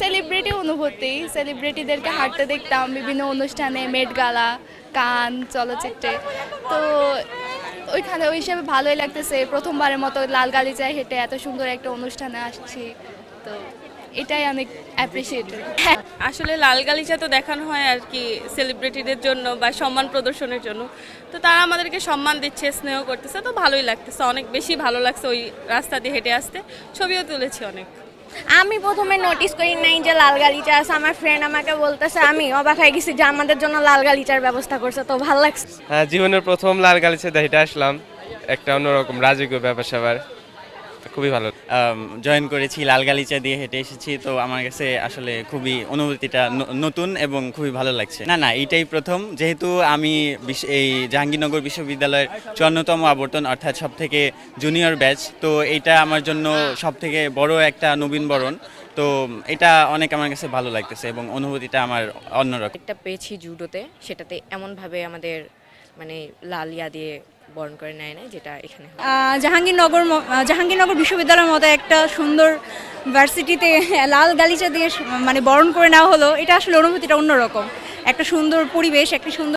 Celebrity অনুভূতি। সেলিব্রিটিদেরকে হাঁটতে দেখতাম, বিভিন্ন অনুষ্ঠানে মেট গালা গান চলচ্চিত্রে। তো ওইখানে ওই হিসাবে ভালোই লাগতেছে। প্রথমবারের মতো লাল গালিচায় হেঁটে এত সুন্দর একটা অনুষ্ঠানে আসছি। তো এটাই অনেক অ্যাপ্রিসিয়েটেড হ্যাঁ। আসলে লাল গালিচা তো দেখানো হয় আর কি সেলিব্রিটিদের জন্য বা সম্মান প্রদর্শনের জন্য। তো তারা আমাদেরকে সম্মান দিচ্ছে, স্নেহ করতেছে। তো ভালোই লাগতেছে। অনেক বেশি ভালো লাগছে ওই রাস্তা দিয়ে হেঁটে আসতে। ছবিও তুলেছি অনেক। আমি প্রথমে নোটিস করি নাই যে লাল গালিচা আছে। আমার ফ্রেন্ড আমাকে বলতেছে, আমি অবাক হয়ে গেছি যে আমাদের জন্য লাল গালিচার ব্যবস্থা করছে, তো ভালো লাগছে। হ্যাঁ জীবনের প্রথম লাল গালিচা হেঁটে আসলাম। একটা অন্যরকম রাজকীয় ব্যাপার স্যাপার তো খুবই ভালো। জয়েন করেছি লাল গালিচা দিয়ে হেঁটে এসেছি তো আমার কাছে আসলে খুবই অনুভূতিটা ন- নতুন এবং খুবই ভালো লাগছে। না না এইটাই প্রথম। যেহেতু আমি এই জাহাঙ্গীরনগর বিশ্ববিদ্যালয়ের চুয়ান্নতম আবর্তন অর্থাৎ সব থেকে জুনিয়র ব্যাচ তো এইটা আমার জন্য সব থেকে বড় একটা নবীনবরণ তো এটা অনেক আমার কাছে ভালো লাগতেছে এবং অনুভূতিটা আমার অন্যরকম। একটা পেয়েছি জুডোতে সেটাতে এমনভাবে আমাদের মানে লাল ইয়া দিয়ে বরণ করে নেয় না যেটা এখানে জাহাঙ্গীরনগর জাহাঙ্গীরনগর বিশ্ববিদ্যালয়ের মতো একটা সুন্দর ভার্সিটিতে লাল গালিচা দিয়ে মানে বরণ করে নেওয়া হলো, এটা আসলে অনুভূতিটা অন্যরকম। একটা সুন্দর পরিবেশ, একটা সুন্দর